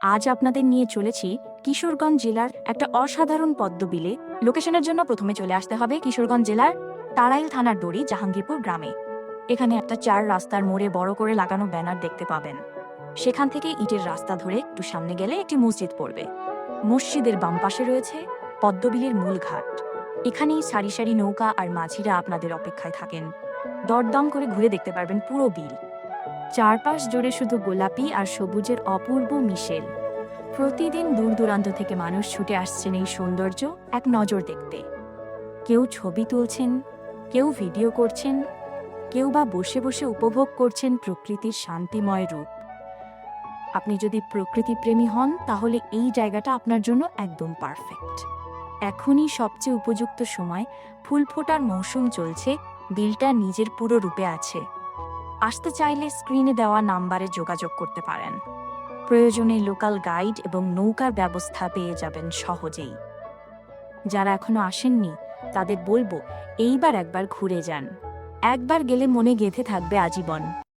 আজ আপনাদের নিয়ে চলেছি কিশোরগঞ্জ জেলার একটা অসাধারণ পদ্মবিলে। লোকেশনের জন্য প্রথমে চলে আসতে হবে কিশোরগঞ্জ জেলার তারাইল থানার দড়ি, জাহাঙ্গীরপুর গ্রামে। এখানে একটা চার রাস্তার মোড়ে বড় করে লাগানো ব্যানার দেখতে পাবেন। সেখান থেকে ইটের রাস্তা ধরে একটু সামনে গেলে একটি মসজিদ পড়বে। মসজিদের বাম পাশে রয়েছে পদ্মবিলের মূল ঘাট। এখানেই সারি সারি নৌকা আর মাঝিরা আপনাদের অপেক্ষায় থাকেন। দরদম করে ঘুরে দেখতে পারবেন পুরো বিল। চারপাশ জুড়ে শুধু গোলাপি আর সবুজের অপূর্ব মিশেল। প্রতিদিন দূর দূরান্ত থেকে মানুষ ছুটে আসছেন এই সৌন্দর্য এক নজর দেখতে। কেউ ছবি তুলছেন, কেউ ভিডিও করছেন, কেউ বা বসে বসে উপভোগ করছেন প্রকৃতির শান্তিময় রূপ। আপনি যদি প্রকৃতিপ্রেমী হন, তাহলে এই জায়গাটা আপনার জন্য একদম পারফেক্ট। এখনই সবচেয়ে উপযুক্ত সময়, ফুল ফোটার মৌসুম চলছে, বিলটা নিজের পুরো রূপে আছে। আসতে চাইলে স্ক্রিনে দেওয়া নাম্বারে যোগাযোগ করতে পারেন। প্রয়োজনে লোকাল গাইড এবং নৌকার ব্যবস্থা পেয়ে যাবেন সহজেই। যারা এখনও আসেননি, তাদের বলব, এইবার একবার ঘুরে যান। একবার গেলে মনে গেঁথে থাকবে আজীবন।